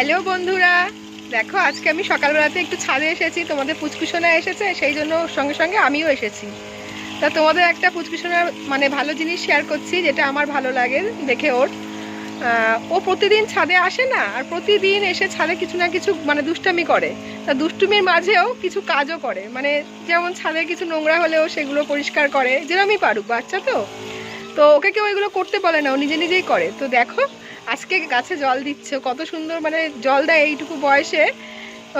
Hello বন্ধুরা, দেখো আজকে আমি সকালবেলাতে একটু ছাদে এসেছি, তোমাদের পুচকুসোনা এসেছে, সেই জন্য সঙ্গে সঙ্গে আমিও এসেছি। তা তোমাদের একটা পুচকুসোনার মানে ভালো জিনিস শেয়ার করছি, যেটা আমার ভালো লাগে দেখে ওর। ও প্রতিদিন ছাদে আসে না, আর প্রতিদিন এসে ছাদে কিছু না কিছু মানে দুষ্টামি করে। তা দুষ্টুমির মাঝেও কিছু কাজও করে মানে যেমন ছাদে কিছু নোংরা হলেও সেগুলো পরিষ্কার করে, যেরমই পারুক, বাচ্চা তো। তো ওকে কেউ এগুলো করতে বলে না, ও নিজে নিজেই করে। তো দেখো আজকে গাছে জল দিচ্ছে, কত সুন্দর মানে জল দেয় এইটুকু বয়সে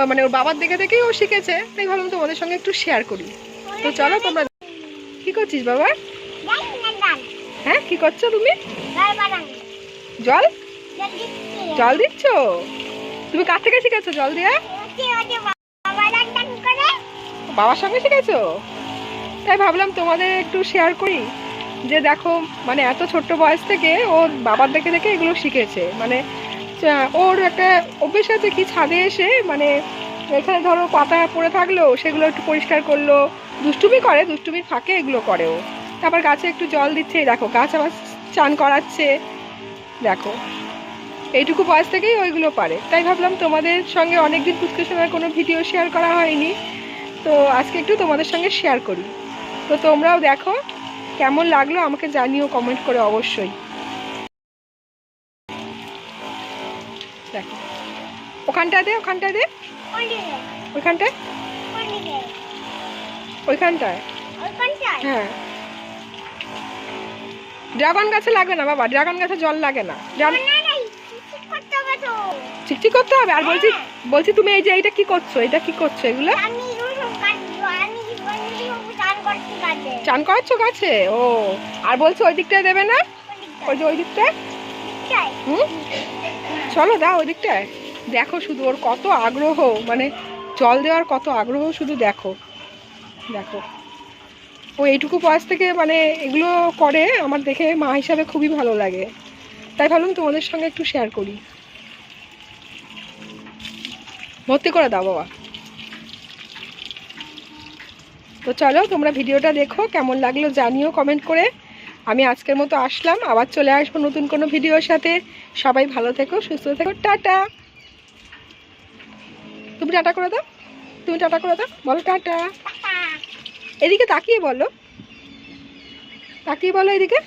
মানে ওর বাবার দেখে দেখেই ও শিখেছে, তাই ভাবলাম তোমাদের সঙ্গে একটু শেয়ার করি। তো চলো তোমরা, কি করছিস বাবা? হ্যাঁ কি করছ তুমি? জল? জল দিচ্ছ? তুমি কার থেকে শিখেছো জল দিয়ে? বাবার সঙ্গে শিখেছো? তাই ভাবলাম তোমাদের একটু শেয়ার করি। যে দেখো মানে এত ছোট্ট বয়স থেকে ওর বাবার দেখে দেখে এগুলো শিখেছে। মানে ওর একটা অভ্যেস আছে কি ছাদে এসে মানে এখানে ধরো পাতা পড়ে থাকল, সেগুলো একটু পরিষ্কার করল। দুষ্টুমি করে, দুষ্টুমির ফাঁকে এগুলো করে ও। তারপর গাছে একটু জল দিচ্ছে দেখো, গাছ আবার চান করাচ্ছে। দেখো, এইটুকু বয়স থেকেই ওইগুলো পারে। তাই ভাবলাম তোমাদের সঙ্গে অনেকদিন পুষ্কৃষ্ণের কোনো ভিডিও শেয়ার করা হয়নি। তো আজকে একটু তোমাদের সঙ্গে শেয়ার করি। তো তোমরাও দেখো কেমন লাগল আমাকে জানিও কমেন্ট করে অবশ্যই। দেখো। ওখানটা দে ওখানটা দে। ওইখানটায়? ওইখানটায়? হ্যাঁ। ড্রাগন গাছে লাগবে না বাবা ড্রাগন গাছে জল লাগে না। চিকচিক করতে হবে আর বলছি বলছি তুমি এই যে এইটা কি করছ? এটা কি করছ এগুলো? চান করাচ্ছ গাছে ও, আর বলছো ওই দিকটায় দেবে না? ওই যে ওই দিকটায়? হুম? চলো দাও ওই দিকটায়। দেখো শুধু, ওর কত আগ্রহ মানে জল দেওয়ার কত আগ্রহ শুধু দেখো। দেখো। ও এইটুকু বয়স থেকে মানে এগুলো করে, আমার দেখে মা হিসাবে খুবই ভালো লাগে। তাই ভাবলাম তোমাদের সঙ্গে একটু শেয়ার করি। ভর্তি করে দাও বাবা। তো চলো তোমরা ভিডিওটা দেখো কেমন লাগল জানিও কমেন্ট করে। আমি আজকের মতো আসলাম আবার চলে আসব নতুন কোনো ভিডিওর সাথে। সবাই ভালো থেকো সুস্থ থেকো টাটা! তুমি টাটা করে দাও তুমি টাটা করে দাও বলো টাটা! এদিকে তাকিয়ে বলো তাকিয়ে বলো এদিকে।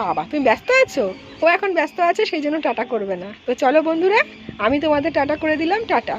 বাবা তুমি ব্যস্ত আছো? ও এখন ব্যস্ত আছে সেই জন্য টাটা করবে না। তো চলো বন্ধুরা আমি তোমাদের টাটা করে দিলাম টাটা!